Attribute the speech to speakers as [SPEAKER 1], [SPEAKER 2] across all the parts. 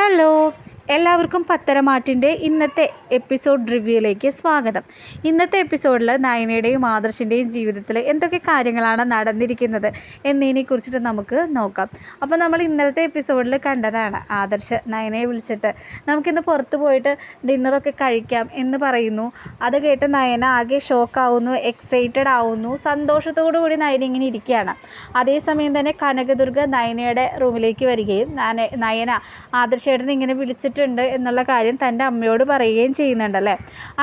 [SPEAKER 1] Hello എല്ലാവർക്കും പത്തരമാറ്റിന്റെ ഇന്നത്തെ episode റിവ്യൂയിലേക്ക് സ്വാഗതം. ഇന്നത്തെ എപ്പിസോഡിൽ നയനയുടെയും ആദർശിന്റെയും ജീവിതത്തിൽ എന്തൊക്കെ കാര്യങ്ങളാണ് നടന്നിരിക്കുന്നത് എന്നതിനെ കുറിച്ചിട്ട് നമുക്ക് നോക്കാം. അപ്പോൾ നമ്മൾ ഇന്നലത്തെ എപ്പിസോഡിൽ കണ്ടതാണ് ആദർശ് നയനയെ വിളിച്ചിട്ട് നമുക്കിന്ന് പുറത്ത് പോയിട്ട് ഡിന്നറൊക്കെ കഴിക്കാം എന്ന് പറയുന്നു. അത് കേട്ട് നയന ആകെ ഷോക്കാവുന്നു എക്സൈറ്റഡ് ആവുന്നു സന്തോഷത്തോടു കൂടി നയന ഇങ്ങനെ ഇരിക്കുകയാണ്. അതേസമയം തന്നെ കനകദുർഗ നയനയുടെ റൂമിലേക്ക് വരികയും നയന- ആദർശേട്ടനെ ഇങ്ങനെ ഇങ്ങനെ വിളിച്ചിട്ടുണ്ട് എന്നുള്ള കാര്യം തന്റെ അമ്മയോട് പറയുകയും ചെയ്യുന്നുണ്ടല്ലേ?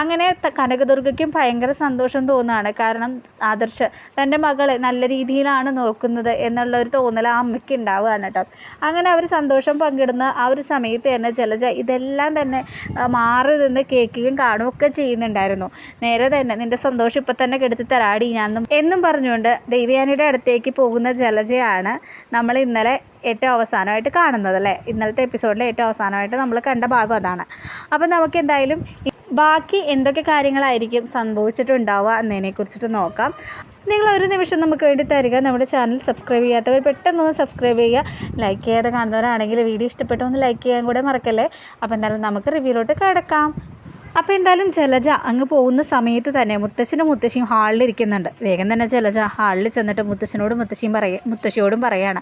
[SPEAKER 1] അങ്ങനെ കനകദുർഗയ്ക്കും ഭയങ്കര സന്തോഷം തോന്നുകയാണ്. കാരണം ആദർശ് തന്റെ മകളെ നല്ല രീതിയിലാണ് നോക്കുന്നത് എന്നുള്ള ഒരു തോന്നൽ ആ അമ്മയ്ക്ക് ഉണ്ടാവുകയാണ് കേട്ടോ. അങ്ങനെ അവർ സന്തോഷം പങ്കിടുന്ന ആ ഒരു സമയത്ത് തന്നെ ജലജ ഇതെല്ലാം തന്നെ മാറി നിന്ന് കേൾക്കുകയും കാണുകയൊക്കെ ചെയ്യുന്നുണ്ടായിരുന്നു. നേരെ തന്നെ നിന്റെ സന്തോഷം ഇപ്പം തന്നെ കെടുത്തി തരാടി ഞാൻ എന്നും പറഞ്ഞുകൊണ്ട് ദൈവയാനിയുടെ അടുത്തേക്ക് പോകുന്ന ജലജയാണ് നമ്മൾ ഇന്നലെ ഏറ്റവും അവസാനമായിട്ട് കാണുന്നത് അല്ലേ ഇന്നലത്തെ എപ്പിസോഡിൽ ഏറ്റവും അവസാനമായിട്ട് നമ്മൾ കണ്ട ഭാഗം അതാണ്. അപ്പം നമുക്ക് എന്തായാലും ബാക്കി എന്തൊക്കെ കാര്യങ്ങളായിരിക്കും സംഭവിച്ചിട്ടുണ്ടാവുക എന്നതിനെ കുറിച്ചിട്ട് നോക്കാം. നിങ്ങൾ ഒരു നിമിഷം നമുക്ക് വേണ്ടി തരിക. നമ്മുടെ ചാനൽ സബ്സ്ക്രൈബ് ചെയ്യാത്തവർ പെട്ടെന്നൊന്ന് സബ്സ്ക്രൈബ് ചെയ്യുക. ലൈക്ക് ചെയ്യാതെ കാണുന്നവരാണെങ്കിൽ വീഡിയോ ഇഷ്ടപ്പെട്ടു ഒന്ന് ലൈക്ക് ചെയ്യാൻ കൂടെ മറക്കല്ലേ? അപ്പോൾ എന്തായാലും നമുക്ക് റിവ്യൂലോട്ട് കിടക്കാം. അപ്പോൾ എന്തായാലും ജലജ അങ്ങ് പോകുന്ന സമയത്ത് തന്നെ മുത്തശ്ശനും മുത്തശ്ശിയും ഹാളിൽ ഇരിക്കുന്നുണ്ട്. വേഗം തന്നെ ജലജ ഹാളിൽ ചെന്നിട്ട് മുത്തശ്ശനോടും മുത്തശ്ശിയും പറയ മുത്തശ്ശിയോടും പറയാണ്.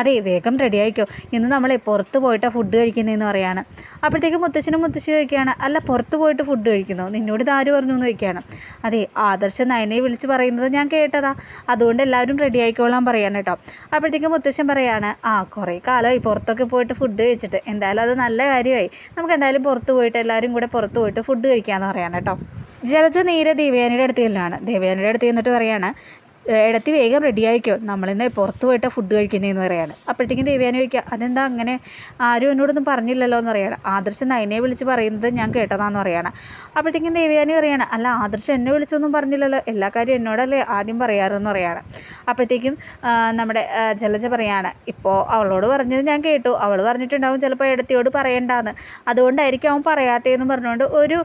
[SPEAKER 1] അതെ വേഗം റെഡി ആയിക്കോ. ഇന്ന് നമ്മൾ പുറത്ത് പോയിട്ട് ഫുഡ് കഴിക്കുന്നതെന്ന് പറയാണ്. അപ്പോഴത്തേക്കും മുത്തശ്ശനും മുത്തശ്ശി ചോദിക്കുകയാണ് അല്ല പുറത്ത് പോയിട്ട് ഫുഡ് കഴിക്കുന്നു? നിന്നോട് ഇതാര് പറഞ്ഞു എന്ന് ചോദിക്കുകയാണ്. അതെ ആദർശ നയനെ വിളിച്ച് പറയുന്നത് ഞാൻ കേട്ടതാ. അതുകൊണ്ട് എല്ലാവരും റെഡി ആയിക്കോളാം പറയാൻ കേട്ടോ. അപ്പോഴത്തേക്കും മുത്തശ്ശൻ പറയാണ് ആ കുറേ കാലമായി പുറത്തൊക്കെ പോയിട്ട് ഫുഡ് കഴിച്ചിട്ട്. എന്തായാലും അത് നല്ല കാര്യമായി. നമുക്ക് എന്തായാലും പുറത്ത് പോയിട്ട് എല്ലാവരും കൂടെ പുറത്ത് പോയിട്ട് ഫുഡ് കഴിക്കാമെന്ന് പറയാണ് കേട്ടോ. ജലജ നേരെ ദേവയാനിയുടെ അടുത്ത് ചെല്ലാണ് ദേവയാനിയുടെ അടുത്ത് ചെന്നിട്ട് പറയാണ് ഇടത്തി വേഗം റെഡി ആയിക്കോ. നമ്മളിന്ന് പുറത്ത് പോയിട്ട് ഫുഡ് കഴിക്കുന്നതെന്ന് പറയാണ്. അപ്പോഴത്തേക്കും ദേവ്യാനി ചോദിക്കുക അതെന്താ അങ്ങനെ? ആരും എന്നോടൊന്നും പറഞ്ഞില്ലല്ലോ എന്ന് പറയാണ്. ആദർശ് നയനെ വിളിച്ച് പറയുന്നത് ഞാൻ കേട്ടതാന്ന് പറയാണ്. അപ്പോഴത്തേക്കും ദേവ്യാനി പറയാണ് അല്ല ആദർശ് എന്നെ വിളിച്ചൊന്നും പറഞ്ഞില്ലല്ലോ. എല്ലാ കാര്യവും എന്നോടല്ലേ ആദ്യം പറയാറെന്ന് പറയാണ്. അപ്പോഴത്തേക്കും നമ്മുടെ ജലജ പറയാണ് ഇപ്പോൾ അവളോട് പറഞ്ഞത് ഞാൻ കേട്ടു. അവൾ പറഞ്ഞിട്ടുണ്ടാവും ചിലപ്പോൾ ഇടത്തിയോട് പറയണ്ടാന്ന്. അതുകൊണ്ടായിരിക്കും അവൻ പറയാത്തതെന്ന് പറഞ്ഞുകൊണ്ട് ഒരു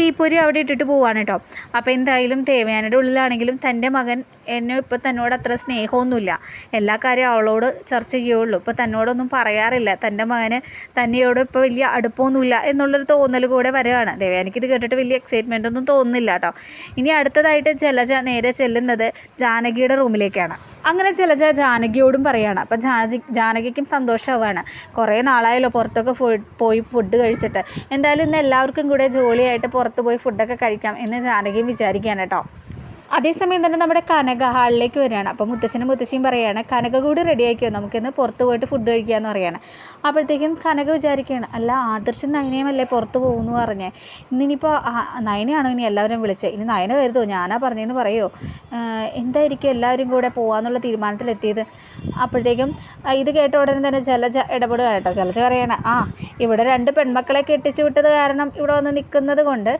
[SPEAKER 1] തീപ്പൊരി അവിടെ ഇട്ടിട്ട് പോവാണ് കേട്ടോ. അപ്പോൾ എന്തായാലും ദേവയാനിയുടെ ഉള്ളിലാണെങ്കിലും തന്റെ മകൻ എന്നെ ഇപ്പോൾ തന്നോട് അത്ര സ്നേഹമൊന്നുമില്ല. എല്ലാ കാര്യവും അവളോട് ചർച്ച ചെയ്യുള്ളൂ ഇപ്പോൾ തന്നോടൊന്നും പറയാറില്ല. തന്റെ മകന് തന്നെയോട് ഇപ്പോൾ വലിയ അടുപ്പമൊന്നുമില്ല എന്നുള്ളൊരു തോന്നൽ കൂടെ വരികയാണ്. ദേവയാനിക്ക് ഇത് കേട്ടിട്ട് വലിയ എക്സൈറ്റ്മെന്റ് ഒന്നും തോന്നുന്നില്ല കേട്ടോ. ഇനി അടുത്തതായിട്ട് ജലജ നേരെ ചെല്ലുന്നത് ജാനകിയുടെ റൂമിലേക്കാണ്. അങ്ങനെ ജലജ ജാനകിയോടും പറയാണ്. അപ്പം ജാനകി ജാനകിക്കും സന്തോഷമാവാണ്. കുറേ നാളായല്ലോ പുറത്തൊക്കെ പോയി ഫുഡ് കഴിച്ചിട്ട്. എന്തായാലും ഇന്ന് എല്ലാവർക്കും കൂടെ ജോളിയായിട്ട് പുറത്ത് പോയി ഫുഡൊക്കെ കഴിക്കാം എന്ന് ജാനകിയും വിചാരിക്കുകയാണ് കേട്ടോ. അതേസമയം തന്നെ നമ്മുടെ കനക ഹാളിലേക്ക് വരികയാണ്. അപ്പോൾ മുത്തശ്ശനും മുത്തശ്ശിയും പറയുകയാണ് കനക കൂടി റെഡി ആക്കിയോ? നമുക്കിന്ന് പുറത്ത് പോയിട്ട് ഫുഡ് കഴിക്കാമെന്ന് പറയുകയാണ് അപ്പോഴത്തേക്കും കനക വിചാരിക്കുകയാണ് അല്ല ആദർശം നയനയുമല്ലേ പുറത്ത് പോകുന്നു? പറഞ്ഞേ ഇന്നിനിപ്പോൾ നയനയാണോ ഇനി എല്ലാവരും വിളിച്ചത് ഇനി നയന കരുതോ ഞാനാ പറഞ്ഞതെന്ന് പറയുമോ എന്തായിരിക്കും എല്ലാവരും കൂടെ പോകാമെന്നുള്ള തീരുമാനത്തിലെത്തിയത്? അപ്പോഴത്തേക്കും ഇത് കേട്ട ഉടനെ തന്നെ ജലജ ഇടപെടുക കേട്ടോ. ജലജ പറയണ ആ ഇവിടെ രണ്ട് പെൺമക്കളെ കെട്ടിച്ചു വിട്ടത് കാരണം ഇവിടെ വന്ന് നിൽക്കുന്നത് കൊണ്ട്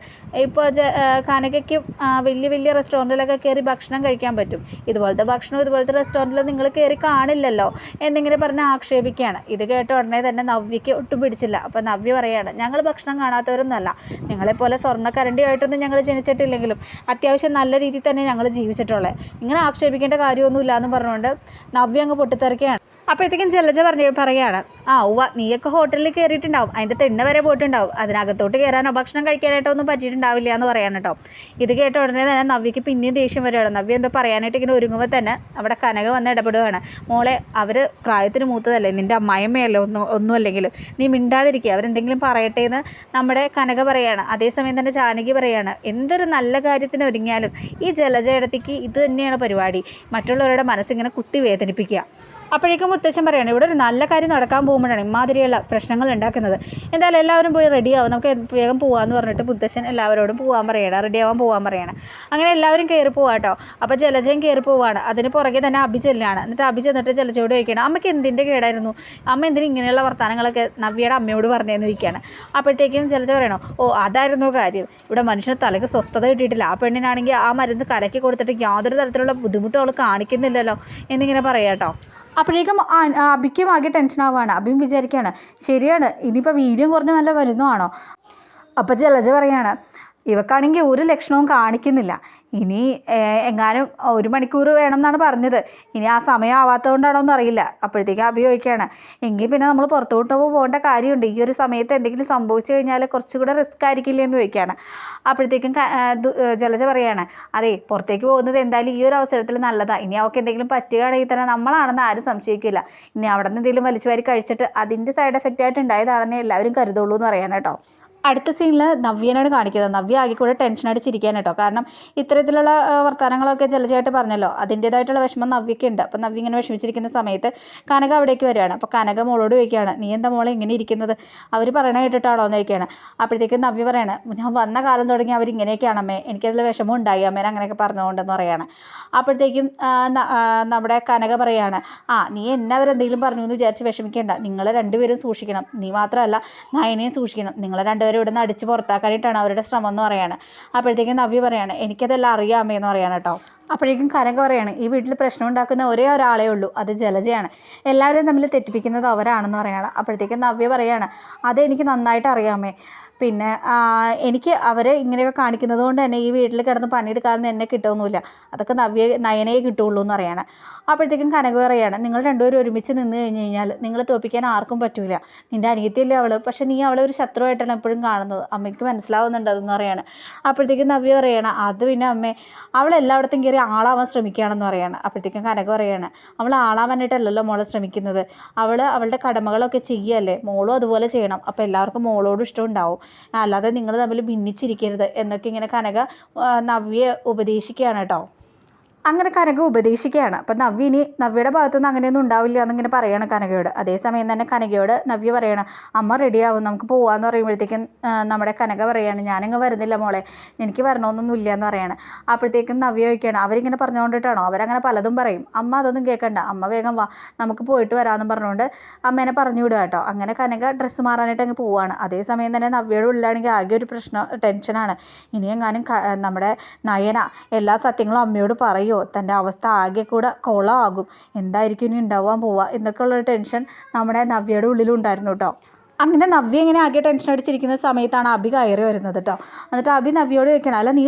[SPEAKER 1] ഇപ്പോൾ കനകയ്ക്കും വലിയ വലിയ വലിയ റെസ്റ്റോറന്റിലൊക്കെ കയറി ഭക്ഷണം കഴിക്കാൻ പറ്റും. ഇതുപോലത്തെ ഭക്ഷണം ഇതുപോലത്തെ റെസ്റ്റോറന്റിൽ നിങ്ങൾ കയറി കാണില്ലല്ലോ എന്നിങ്ങനെ പറഞ്ഞ് ആക്ഷേപിക്കുകയാണ്. ഇത് കേട്ട ഉടനെ തന്നെ നവ്യയ്ക്ക് ഒട്ടും പിടിച്ചില്ല. അപ്പോൾ നവ്യ പറയുകയാണ് ഞങ്ങൾ ഭക്ഷണം കാണാത്തവരൊന്നുമല്ല. നിങ്ങളെപ്പോലെ സ്വർണക്കരണ്ടിയായിട്ടൊന്നും ഞങ്ങൾ ജനിച്ചിട്ടില്ലെങ്കിലും അത്യാവശ്യം നല്ല രീതിയിൽ തന്നെ ഞങ്ങൾ ജീവിച്ചിട്ടുള്ളത് ഇങ്ങനെ ആക്ഷേപിക്കേണ്ട കാര്യമൊന്നുമില്ല എന്ന് പറഞ്ഞുകൊണ്ട് നവ്യ അങ്ങ് പൊട്ടിത്തെറിക്കുകയാണ്. അപ്പോഴത്തേക്കും ജലജ പറഞ്ഞ പറയുകയാണ് ആ ഉവ്വ നീയൊക്കെ ഹോട്ടലിൽ കയറിയിട്ടുണ്ടാവും അതിന്റെ തെണ്ണ വരെ പോയിട്ടുണ്ടാവും. അതിനകത്തോട്ട് കയറാനോ ഭക്ഷണം കഴിക്കാനായിട്ടോ ഒന്നും പറ്റിയിട്ടുണ്ടാവില്ല എന്ന് പറയാൻ കേട്ടോ ഇത് കേട്ട ഉടനെ തന്നെ നവ്യക്ക് പിന്നെയും ദേഷ്യം വരികയാണ്. നവ്യ എന്തോ പറയാനായിട്ട് ഇങ്ങനെ ഒരുങ്ങുമ്പോൾ തന്നെ അവിടെ കനക വന്ന് ഇടപെടുകയാണ്. മോളെ അവർ പ്രായത്തിന് മൂത്തതല്ലേ? നിന്റെ അമ്മായിമ്മയല്ലേ ഒന്നും ഒന്നും അല്ലെങ്കിലും. നീ മിണ്ടാതിരിക്കുക അവരെന്തെങ്കിലും പറയട്ടെ എന്ന് നമ്മുടെ കനക പറയാണ്. അതേസമയം തന്നെ ജാനകി പറയാണ് എന്തൊരു നല്ല കാര്യത്തിന് ഒരുങ്ങിയാലും ഈ ജലജ ഇടത്തേക്ക് ഇത് തന്നെയാണ് പരിപാടി. മറ്റുള്ളവരുടെ മനസ്സിങ്ങനെ കുത്തി വേദനിപ്പിക്കുക. അപ്പോഴേക്കും മുത്തശ്ശൻ പറയാണ് ഇവിടെ ഒരു നല്ല കാര്യം നടക്കാൻ പോകുമ്പോഴാണ് ഇമാതിരിയുള്ള പ്രശ്നങ്ങൾ ഉണ്ടാക്കുന്നത്. എന്തായാലും എല്ലാവരും പോയി റെഡിയാവും നമുക്ക് വേഗം പോകാമെന്ന് പറഞ്ഞിട്ട് മുത്തശ്ശൻ എല്ലാവരോടും പോകാൻ പറയണം റെഡിയാവാൻ പോകാൻ പറയണം. അങ്ങനെ എല്ലാവരും കയറി പോവാട്ടോ അപ്പോൾ ജലജയും കയറി പോവാണ്. അതിന് പുറകെ തന്നെ അഭി ചെല്ലാണ് എന്നിട്ട് അഭി ചെന്നിട്ട് ജലജയോട് ചോദിക്കണം അമ്മയ്ക്ക് എന്തിന്റെ കേടായിരുന്നു? അമ്മ എന്തിനും ഇങ്ങനെയുള്ള വർത്തമാനങ്ങളൊക്കെ നവ്യയുടെ അമ്മയോട് പറഞ്ഞതെന്ന് ചോദിക്കുകയാണ്. അപ്പോഴത്തേക്കും ജലജ പറയണോ ഓ അതായിരുന്നു കാര്യം. ഇവിടെ മനുഷ്യന് തലയ്ക്ക് സ്വസ്ഥത കിട്ടിയിട്ടില്ല. ആ പെണ്ണിനാണെങ്കിൽ ആ മരുന്ന് കലക്കി കൊടുത്തിട്ട് യാതൊരു തരത്തിലുള്ള ബുദ്ധിമുട്ടും അവൾ കാണിക്കുന്നില്ലല്ലോ. എന്നിങ്ങനെ പറയാം കേട്ടോ അപ്പോഴേക്കും അബിക്കും ആകെ ടെൻഷൻ ആവുകയാണ്. അബിയും വിചാരിക്കുകയാണ് ശരിയാണ് ഇനിയിപ്പോൾ വീര്യം കുറഞ്ഞ നല്ല വരുന്നതാണോ? അപ്പോൾ ജലജ പറയാണ് ഇവക്കാണെങ്കിൽ ഒരു ലക്ഷണവും കാണിക്കുന്നില്ല. ഇനി എങ്ങാനും ഒരു മണിക്കൂർ വേണം എന്നാണ് പറഞ്ഞത്. ഇനി ആ സമയം ആവാത്തതുകൊണ്ടാണോ എന്ന് അറിയില്ല അപ്പോഴത്തേക്കും അഭിയോഗിക്കുകയാണ് എങ്കിൽ പിന്നെ നമ്മൾ പുറത്തോട്ട് പോകേണ്ട കാര്യമുണ്ട്. ഈ ഒരു സമയത്ത് എന്തെങ്കിലും സംഭവിച്ചു കഴിഞ്ഞാൽ കുറച്ചുകൂടെ റിസ്ക് ആയിരിക്കില്ലേ എന്ന് ചോദിക്കുകയാണ്. അപ്പോഴത്തേക്കും ജലജ പറയാണ് അതെ പുറത്തേക്ക് പോകുന്നത് എന്തായാലും ഈ ഒരു അവസരത്തിൽ നല്ലതാണ് ഇനി അവൾക്ക് എന്തെങ്കിലും പറ്റുകയാണെങ്കിൽ തന്നെ നമ്മളാണെന്ന് ആരും സംശയിക്കില്ല. ഇനി അവിടെ നിന്ന് എന്തെങ്കിലും വലിച്ചു വാരി കഴിച്ചിട്ട് അതിന്റെ സൈഡ് എഫക്റ്റ് ആയിട്ട് ഉണ്ടായതാണെന്നേ എല്ലാവരും കരുതുള്ളൂ എന്ന് പറയാൻ കേട്ടോ. അടുത്ത സീനിൽ നവ്യനാണ് കാണിക്കുന്നത്. നവ്യ ആകെ കൂടെ ടെൻഷൻ അടിച്ചിരിക്കാൻ കേട്ടോ. കാരണം ഇത്തരത്തിലുള്ള വർത്തമാനങ്ങളൊക്കെ ജലജയായിട്ട് പറഞ്ഞല്ലോ. അതിന്റേതായിട്ടുള്ള വിഷമം നവ്യയ്ക്ക് ഉണ്ട്. അപ്പം നവ്യ ഇങ്ങനെ വിഷമിച്ചിരിക്കുന്ന സമയത്ത് കനക അവിടേക്ക് വരികയാണ്. അപ്പോൾ കനക മോളോട് ചോദിക്കുകയാണ് നീ എന്താ മോളെ ഇങ്ങനെ ഇരിക്കുന്നത്? അവർ പറയണ കേട്ടിട്ടാണോ? എന്ന് ചോദിക്കുകയാണ്. അപ്പോഴത്തേക്കും നവ്യ പറയാണ് ഞാൻ വന്ന കാലം തുടങ്ങി അവർ ഇങ്ങനെയൊക്കെയാണ് അമ്മേ. എനിക്കതിൽ വിഷമം ഉണ്ടായി അമ്മേനെ അങ്ങനെയൊക്കെ പറഞ്ഞുകൊണ്ടെന്ന് പറയുകയാണ് അപ്പോഴത്തേക്കും നമ്മുടെ കനക പറയാണ് ആ നീ എന്നെ അവരെന്തെങ്കിലും പറഞ്ഞു എന്ന് വിചാരിച്ച് വിഷമിക്കേണ്ട. നിങ്ങൾ രണ്ടുപേരും സൂക്ഷിക്കണം. നീ മാത്രമല്ല നയനെയും സൂക്ഷിക്കണം. നിങ്ങളെ രണ്ടുപേരും ഇവിടെ നിന്ന് അടിച്ച് പുറത്താക്കാനായിട്ടാണ് അവരുടെ ശ്രമം എന്ന് പറയാണ്. അപ്പോഴത്തേക്കും നവ്യ പറയാണ് എനിക്കതെല്ലാം അറിയാമേ എന്ന് പറയാണ് കേട്ടോ. അപ്പോഴേക്കും കരങ്ക പറയാണ് ഈ വീട്ടിൽ പ്രശ്നം ഉണ്ടാക്കുന്ന ഒരേ ഒരാളേ ഉള്ളൂ അത് ജലജയാണ്. എല്ലാവരും തമ്മിൽ തെറ്റിപ്പിക്കുന്നത് അവരാണെന്ന് പറയാണ്. അപ്പോഴത്തേക്കും നവ്യ പറയാണ് അതെനിക്ക് നന്നായിട്ട് അറിയാമേ. പിന്നെ എനിക്ക് അവരെ ഇങ്ങനെയൊക്കെ കാണിക്കുന്നത് കൊണ്ട് തന്നെ ഈ വീട്ടിൽ കിടന്ന് പണിയെടുക്കാതെ എന്നെ കിട്ടുമൊന്നുമില്ല അതൊക്കെ നവ്യ നയനയെ കിട്ടുള്ളൂ എന്ന് പറയാണ്. അപ്പോഴത്തേക്കും കനക പറയാണ് നിങ്ങൾ രണ്ടുപേരും ഒരുമിച്ച് നിന്ന് കഴിഞ്ഞ് കഴിഞ്ഞാൽ നിങ്ങൾ തോപ്പിക്കാൻ ആർക്കും പറ്റില്ല നിന്റെ അനിയത്തിയല്ലേ അവൾ പക്ഷെ നീ അവളെ ഒരു ശത്രുവായിട്ടാണ് എപ്പോഴും കാണുന്നത്. അമ്മയ്ക്ക് മനസ്സിലാവുന്നുണ്ട് അതെന്ന് പറയാണ്. അപ്പോഴത്തേക്കും നവ്യ പറയാണ് അത് പിന്നെ അമ്മേ അവൾ എല്ലായിടത്തും കയറി ആളാവാൻ ശ്രമിക്കുകയാണെന്ന് പറയാണ്. അപ്പോഴത്തേക്കും കനക പറയാണ് അവൾ ആളാവാനായിട്ടല്ലല്ലോ മോളെ ശ്രമിക്കുന്നത്. അവൾ അവളുടെ കടമകളൊക്കെ ചെയ്യല്ലേ? മോളും അതുപോലെ ചെയ്യണം. അപ്പോൾ എല്ലാവർക്കും മോളോടും ഇഷ്ടം ഉണ്ടാവും. അല്ലാതെ നിങ്ങൾ തമ്മിൽ ഭിന്നിച്ചിരിക്കരുത് എന്നൊക്കെ ഇങ്ങനെ കനക നവ്യ ഉപദേശിക്കുകയാണ് കേട്ടോ. അങ്ങനെ കനക ഉപദേശിക്കുകയാണ്. അപ്പം നവ്യ ഇനി നവ്യയുടെ ഭാഗത്തുനിന്ന് അങ്ങനെയൊന്നും ഉണ്ടാവില്ല എന്നിങ്ങനെ പറയാണ് കനകയോട്. അതേസമയം തന്നെ കനകയോട് നവ്യ പറയണം അമ്മ റെഡിയാവും നമുക്ക് പോകാമെന്ന് പറയുമ്പോഴത്തേക്കും നമ്മുടെ കനക പറയാണ് ഞാനങ്ങ് വരുന്നില്ല മോളെ എനിക്ക് വരണമെന്നൊന്നും ഇല്ല എന്ന് പറയാണ്. അപ്പോഴത്തേക്കും നവ്യ ചോദിക്കുകയാണ് അവരിങ്ങനെ പറഞ്ഞുകൊണ്ടിട്ടാണോ? അവരങ്ങനെ പലതും പറയും. അമ്മ അതൊന്നും കേൾക്കണ്ട അമ്മ വേഗം വാ നമുക്ക് പോയിട്ട് വരാമെന്നും പറഞ്ഞുകൊണ്ട് അമ്മേനെ പറഞ്ഞു വിടുക കേട്ടോ. അങ്ങനെ കനക ഡ്രസ്സ് മാറാനായിട്ട് അങ്ങ് പോവാണ്. അതേസമയം തന്നെ നവ്യയുടെ ഉള്ളിലാണെങ്കിൽ ആകെ ഒരു പ്രശ്നം ടെൻഷനാണ്. ഇനിയെങ്ങാനും നമ്മുടെ നയന എല്ലാ സത്യങ്ങളും അമ്മയോട് പറയുമോ തന്റെ അവസ്ഥ ആകെ കൂടെ കൊളമാകും എന്തായിരിക്കും ഇനി ഉണ്ടാവാൻ പോവുക? എന്നൊക്കെയുള്ളൊരു ടെൻഷൻ നമ്മുടെ നവ്യയുടെ ഉള്ളിലുണ്ടായിരുന്നു കേട്ടോ. അങ്ങനെ നവ്യ ഇങ്ങനെ ആകെ ടെൻഷൻ അടിച്ചിരിക്കുന്ന സമയത്താണ് അഭി കയറി വരുന്നത് കേട്ടോ എന്നിട്ട് അഭി നവ്യയോട് ചോദിക്കണം അല്ല നീ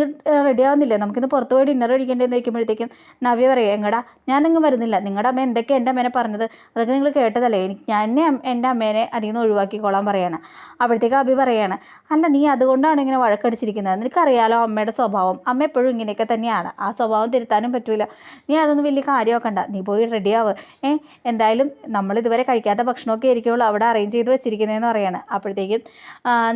[SPEAKER 1] റെഡി ആവുന്നില്ലേ? നമുക്കിന്ന് പുറത്ത് പോയി ഡിന്നർ കഴിക്കേണ്ടതെന്ന് ചോദിക്കുമ്പോഴത്തേക്കും നവ്യ പറയുക എങ്ങടാ ഞാനങ്ങ് വരുന്നില്ല. നിങ്ങളുടെ അമ്മ എന്തൊക്കെ എന്റെ അമ്മേനെ പറഞ്ഞത്? അതൊക്കെ നിങ്ങൾ കേട്ടതല്ലേ? എനിക്ക് ഞാൻ എന്റെ അമ്മേനെ അതിൽ നിന്ന് ഒഴിവാക്കിക്കോളാൻ പറയാണ്. അപ്പോഴത്തേക്ക് അഭി പറയാണ് അല്ല നീ അതുകൊണ്ടാണ് ഇങ്ങനെ വഴക്കടിച്ചിരിക്കുന്നത്? നിനക്കറിയാലോ അമ്മയുടെ സ്വഭാവം? അമ്മ എപ്പോഴും ഇങ്ങനെയൊക്കെ തന്നെയാണ്. ആ സ്വഭാവം തിരുത്താനും പറ്റില്ല നീ അതൊന്നും വലിയ കാര്യമാക്കണ്ട. നീ പോയി റെഡിയാവ് ഏ എന്തായാലും നമ്മളിതുവരെ കഴിക്കാത്ത ഭക്ഷണമൊക്കെ ആയിരിക്കുള്ളൂ അവിടെ അറേഞ്ച് ചെയ്ത് വെച്ചിരിക്കുന്നതെന്ന് പറയാണ്. അപ്പോഴത്തേക്കും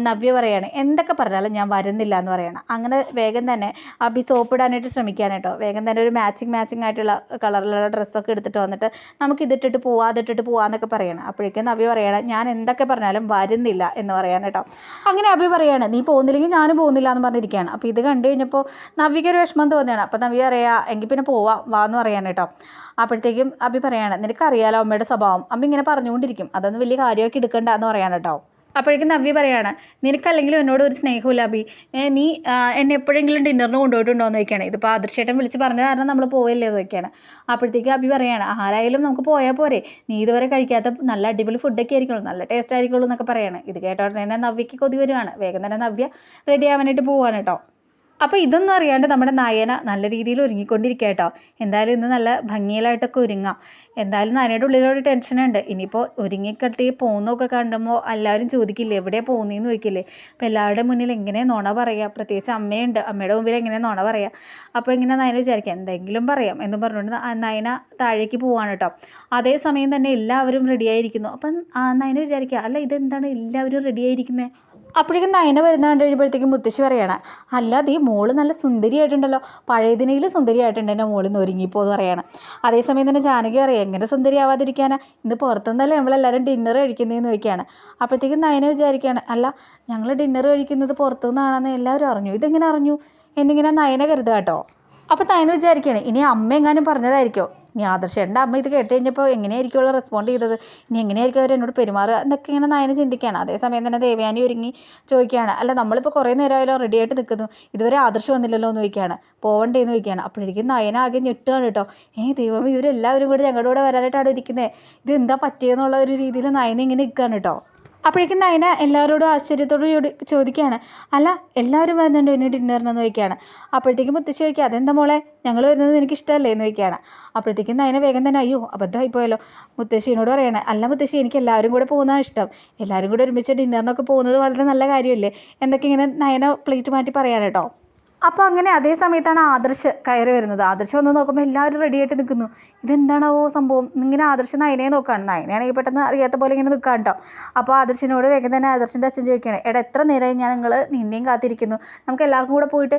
[SPEAKER 1] നവ്യ പറയാണ് എന്തൊക്കെ പറഞ്ഞാലും ഞാൻ വരുന്നില്ല എന്ന് പറയുകയാണ് അങ്ങനെ വേഗം തന്നെ അഭി സോപ്പ് ഇടാനായിട്ട് ശ്രമിക്കുകയാണ് കേട്ടോ. വേഗം തന്നെ ഒരു മാച്ചിങ് മാച്ചിങ് ആയിട്ടുള്ള കളറിലുള്ള ഡ്രസ്സൊക്കെ എടുത്തിട്ട് വന്നിട്ട് നമുക്ക് ഇതിട്ടിട്ട് പോവാ അതിട്ടിട്ട് പോവാന്നൊക്കെ പറയുകയാണ് അപ്പോഴേക്കും നവ്യ പറയുകയാണ് ഞാൻ എന്തൊക്കെ പറഞ്ഞാലും വരുന്നില്ല എന്ന് പറയാൻ കേട്ടോ. അങ്ങനെ അഭി പറയാണ് നീ പോകുന്നില്ലെങ്കിൽ ഞാനും പോകുന്നില്ല എന്ന് പറഞ്ഞിരിക്കുകയാണ്. അപ്പോൾ ഇത് കണ്ടു കഴിഞ്ഞപ്പോൾ നവ്യയ്ക്ക് ഒരു വിഷമം തോന്നുകയാണ് അപ്പോൾ നവ്യ പറയാ എങ്കിൽ പിന്നെ പോവാം വാ എന്ന് പറയാൻ കേട്ടോ. അപ്പോഴത്തേക്കും അഭി പറയാണ് നിനക്കറിയാലോ അമ്മയുടെ സ്വഭാവം? അമ്മ ഇങ്ങനെ പറഞ്ഞുകൊണ്ടിരിക്കും. അതൊന്നും വലിയ കാര്യമൊക്കെ എടുക്കണ്ട എന്ന് കേട്ടോ. അപ്പോഴേക്കും നവ്യ പറയാണ് നിനക്കല്ലെങ്കിലും എന്നോട് ഒരു സ്നേഹമില്ല അബി നീ എന്നെ എപ്പോഴെങ്കിലും ഡിന്നറിന് കൊണ്ടുപോയിട്ടുണ്ടോ എന്ന് ചോദിക്കുകയാണ്. ഇതിപ്പോൾ ആദർശേട്ടൻ വിളിച്ച് പറഞ്ഞ കാരണം നമ്മൾ പോയല്ലേ എന്ന് ചോദിക്കുകയാണ്. അപ്പോഴത്തേക്ക് അബി പറയാണ് ആരായാലും നമുക്ക് പോയാൽ പോരെ. നീ ഇതുവരെ കഴിക്കാത്ത നല്ല അടിപൊളി ഫുഡൊക്കെ ആയിരിക്കുള്ളൂ. നല്ല ടേസ്റ്റ് ആയിരിക്കുള്ളൂ എന്നൊക്കെ പറയാണ്. ഇത് കേട്ടോ തന്നെ നവ്യക്ക് കൊതി വരുവാണ്. വേഗം തന്നെ നവ്യ റെഡി ആവാനായിട്ട് പോവാണ് കേട്ടോ. അപ്പോൾ ഇതൊന്നും അറിയാണ്ട് നമ്മുടെ നായന നല്ല രീതിയിൽ ഒരുങ്ങിക്കൊണ്ടിരിക്കുക കേട്ടോ എന്തായാലും ഇന്ന് നല്ല ഭംഗിയിലായിട്ടൊക്കെ ഒരുങ്ങാം. എന്തായാലും നായയുടെ ഉള്ളിലൊരു ടെൻഷനുണ്ട് ഇനിയിപ്പോൾ ഒരുങ്ങിക്കെട്ടി പോകുന്നൊക്കെ കണ്ടുമ്പോൾ എല്ലാവരും ചോദിക്കില്ലേ എവിടെ പോകുന്നതെന്ന് ചോദിക്കില്ലേ? അപ്പോൾ എല്ലാവരുടെ മുന്നിൽ എങ്ങനെ നോണ പറയുക പ്രത്യേകിച്ച് അമ്മയുണ്ട്. അമ്മയുടെ മുമ്പിൽ എങ്ങനെ നോണ പറയുക അപ്പോൾ ഇങ്ങനെ നായന വിചാരിക്കുക എന്തെങ്കിലും പറയാം. എന്ന് പറഞ്ഞുകൊണ്ട് നായന താഴേക്ക് പോവാണ് കേട്ടോ. അതേസമയം തന്നെ എല്ലാവരും റെഡിയായിരിക്കുന്നു അപ്പം നയന വിചാരിക്കുക അല്ല ഇതെന്താണ് എല്ലാവരും റെഡിയായിരിക്കുന്നത് അപ്പോഴേക്കും നയന വരുന്ന കഴിയുമ്പോഴത്തേക്കും മുത്തശ്ശി പറയാണ് അല്ലാതെ ഈ മോൾ നല്ല സുന്ദരിയായിട്ടുണ്ടല്ലോ. പഴയതിനേലും സുന്ദരിയായിട്ടുണ്ട് എന്റെ മോളിൽ നിന്ന് ഒരുങ്ങിപ്പോന്ന് പറയാണ്. അതേസമയം തന്നെ ജാനകി പറയാം എങ്ങനെ സുന്ദരിയാവാതിരിക്കാനാ? ഇന്ന് പുറത്തുനിന്നല്ലേ നമ്മളെല്ലാവരും ഡിന്നർ കഴിക്കുന്നതെന്ന് ചോദിക്കുകയാണ് അപ്പോഴത്തേക്കും നയന വിചാരിക്കുകയാണ് അല്ല ഞങ്ങൾ ഡിന്നർ കഴിക്കുന്നത് പുറത്തുനിന്നാണെന്ന് എല്ലാവരും അറിഞ്ഞു. ഇതെങ്ങനെ അറിഞ്ഞു? എന്നിങ്ങനെ നയന കരുതുക കേട്ടോ അപ്പോൾ നയന വിചാരിക്കുകയാണ് ഇനി അമ്മ എങ്ങാനും പറഞ്ഞതായിരിക്കോ? ഇനി ആദർശേട്ടന്റെ അമ്മ ഇത് കേട്ട് കഴിഞ്ഞപ്പോൾ എങ്ങനെയായിരിക്കും അവൾ റെസ്പോണ്ട് ചെയ്തത്? ഇനി എങ്ങനെയായിരിക്കും അവർ എന്നോട് പെരുമാറുക? എന്നൊക്കെ ഇങ്ങനെ നയന ചിന്തിക്കുകയാണ്. അതേസമയം തന്നെ ദേവയാനി ഒരുങ്ങി ചോദിക്കുകയാണ് അല്ല നമ്മളിപ്പോൾ കുറേ നേരമായാലും റെഡി ആയിട്ട് നിൽക്കുന്നു ഇതുവരെ ആദർശം വന്നില്ലല്ലോ എന്ന് ചോദിക്കുകയാണ് പോവണ്ടേന്ന് ചോദിക്കുകയാണ്. അപ്പോഴേക്കും നയന ആകെ ഞെട്ടുകയാണ് കേട്ടോ. ഏ ദൈവം ഇവരെല്ലാവരും കൂടി ഞങ്ങളുടെ കൂടെ വരാനായിട്ടാണ് ഇരിക്കുന്നത് ഇത് എന്താ പറ്റിയെന്നുള്ള ഒരു രീതിയിൽ നയന ഇങ്ങനെ നിൽക്കുകയാണ് കേട്ടോ. അപ്പോഴേക്കും നയന എല്ലാവരോടും ആശ്ചര്യത്തോടു കൂടി ചോദിക്കുകയാണ്. അല്ല എല്ലാവരും വരുന്നുണ്ടോ ഡിന്നറിന് ഡിന്നറിനെന്ന് ചോദിക്കുകയാണ്. അപ്പോഴത്തേക്കും മുത്തശ്ശി ചോദിക്കുക അതെന്താ മോളെ? ഞങ്ങൾ വരുന്നത് നിനക്ക് ഇഷ്ടമല്ലേ? എന്ന് ചോദിക്കുകയാണ്. അപ്പോഴത്തേക്കും നയന വേഗം തന്നെ അയ്യോ അബദ്ധമായി പോയല്ലോ. മുത്തശ്ശിയോട് പറയണേ അല്ല മുത്തശ്ശി എനിക്ക് എല്ലാവരും കൂടെ പോകുന്നതാണ് ഇഷ്ടം. എല്ലാവരും കൂടെ ഒരുമിച്ച് ഡിന്നറിനൊക്കെ പോകുന്നത് വളരെ നല്ല കാര്യമല്ലേ? എന്നൊക്കെ ഇങ്ങനെ നയന പ്ലേറ്റ് മാറ്റി പറയാണ് കേട്ടോ. അപ്പോൾ അങ്ങനെ അതേ സമയത്താണ് ആദർശ് കയറി വരുന്നത്. ആദർശ് വന്ന് നോക്കുമ്പോൾ എല്ലാവരും റെഡിയായിട്ട് നിൽക്കുന്നു ഇതെന്താണാവോ സംഭവം? ഇങ്ങനെ ആദർശ് നയനയെ നോക്കുകയാണ് നയനയാണെങ്കിൽ പെട്ടെന്ന് അറിയാത്ത പോലെ ഇങ്ങനെ നിൽക്കാം കേട്ടോ അപ്പോൾ ആദർശിനോട് വേഗം തന്നെ ആദർശിന്റെ അച്ഛൻ ചോദിക്കുകയാണ് എടാ എത്ര നേരമായി ഞാൻ നിങ്ങൾ നിന്നെയും കാത്തിരിക്കുന്നു? നമുക്ക് എല്ലാവർക്കും കൂടെ പോയിട്ട്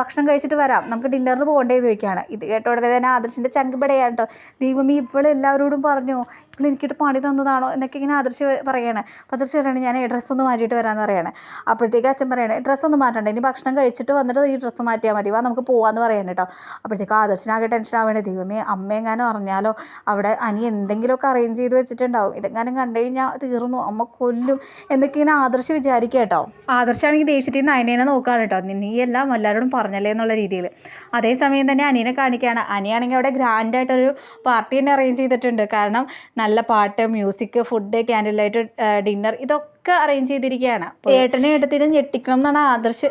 [SPEAKER 1] ഭക്ഷണം കഴിച്ചിട്ട് വരാം. നമുക്ക് ഡിന്നറിന് പോകേണ്ടത് ചോദിക്കുകയാണ്. ഇത് കേട്ട ഉടനെ തന്നെ ആദർശിന്റെ ചങ്കുപടയാണ് കേട്ടോ ദൈവമീ ഇപ്പോഴും എല്ലാവരോടും പറഞ്ഞു. ഇപ്പോൾ എനിക്കിട്ട് പണി തന്നതാണോ എന്നൊക്കെ ഇങ്ങനെ ആദർശി പറയണേ. അപ്പോൾ ആദർശ് പറയണേ ഞാൻ ഡ്രസ്സ് ഒന്ന് മാറ്റിയിട്ട് വരാമെന്ന് പറയണേ. അപ്പോഴത്തേക്ക് അച്ഛൻ പറയണേ ഡ്രസ്സ് ഒന്ന് മാറ്റണ്ട ഇനി ഭക്ഷണം കഴിച്ചിട്ട് വന്നിട്ട് ഈ ഡ്രസ്സ് മാറ്റിയാൽ മതി വാ നമുക്ക് പോകാമെന്ന് പറയണം കേട്ടോ അപ്പോഴത്തേക്ക് ആദർശനാകെ ടെൻഷൻ ആവേണ്ട ദൈവമേ അമ്മ എങ്ങാനും അറിഞ്ഞാലോ അവിടെ അനി എന്തെങ്കിലുമൊക്കെ അറേഞ്ച് ചെയ്ത് വെച്ചിട്ടുണ്ടാവും. ഇതെങ്ങാനും കണ്ടു കഴിഞ്ഞാൽ തീർന്നു അമ്മ കൊല്ലും എന്നൊക്കെ ഇങ്ങനെ ആദർശ് വിചാരിക്കുക കേട്ടോ ആദർശാണെങ്കിൽ ദേഷ്യത്തിൽ നിന്ന് അനിയനെ നോക്കുകയാണ് കേട്ടോ നീ എല്ലാം എല്ലാവരോടും പറഞ്ഞല്ലേ എന്നുള്ള രീതിയിൽ. അതേസമയം തന്നെ അനിയനെ കാണിക്കുകയാണ്. അനിയാണെങ്കിൽ അവിടെ ഗ്രാൻഡായിട്ടൊരു പാർട്ടി തന്നെ അറേഞ്ച് ചെയ്തിട്ടുണ്ട്. കാരണം നല്ല പാട്ട് music food candle light dinner ഇതൊക്കെ അറേഞ്ച് ചെയ്തിരിക്കുകയാണ് ഏട്ടനെ ഏട്ടത്തിനും ഞെട്ടിക്കണം എന്നാണ് ആദർശ്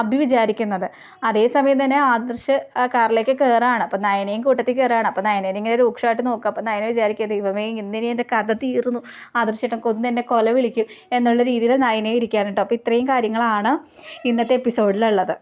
[SPEAKER 1] അഭി വിചാരിക്കുന്നത്. അതേസമയം തന്നെ ആദർശ് കാറിലേക്ക് കയറാണ് അപ്പം നയനയും കൂട്ടത്തിൽ കയറാണ് അപ്പം നയനേനെ ഇങ്ങനെ രൂക്ഷമായിട്ട് നോക്കുക അപ്പം നയന വിചാരിക്കുക ദൈവമേ ഇന്നിനി എന്റെ കഥ തീർന്നു. ആദർശേട്ടൻ കൊന്ന് എന്നെ കൊല വിളിക്കും എന്നുള്ള രീതിയിൽ നയനെ ഇരിക്കുകയാണ് കേട്ടോ. അപ്പോൾ ഇത്രയും കാര്യങ്ങളാണ് ഇന്നത്തെ എപ്പിസോഡിലുള്ളത്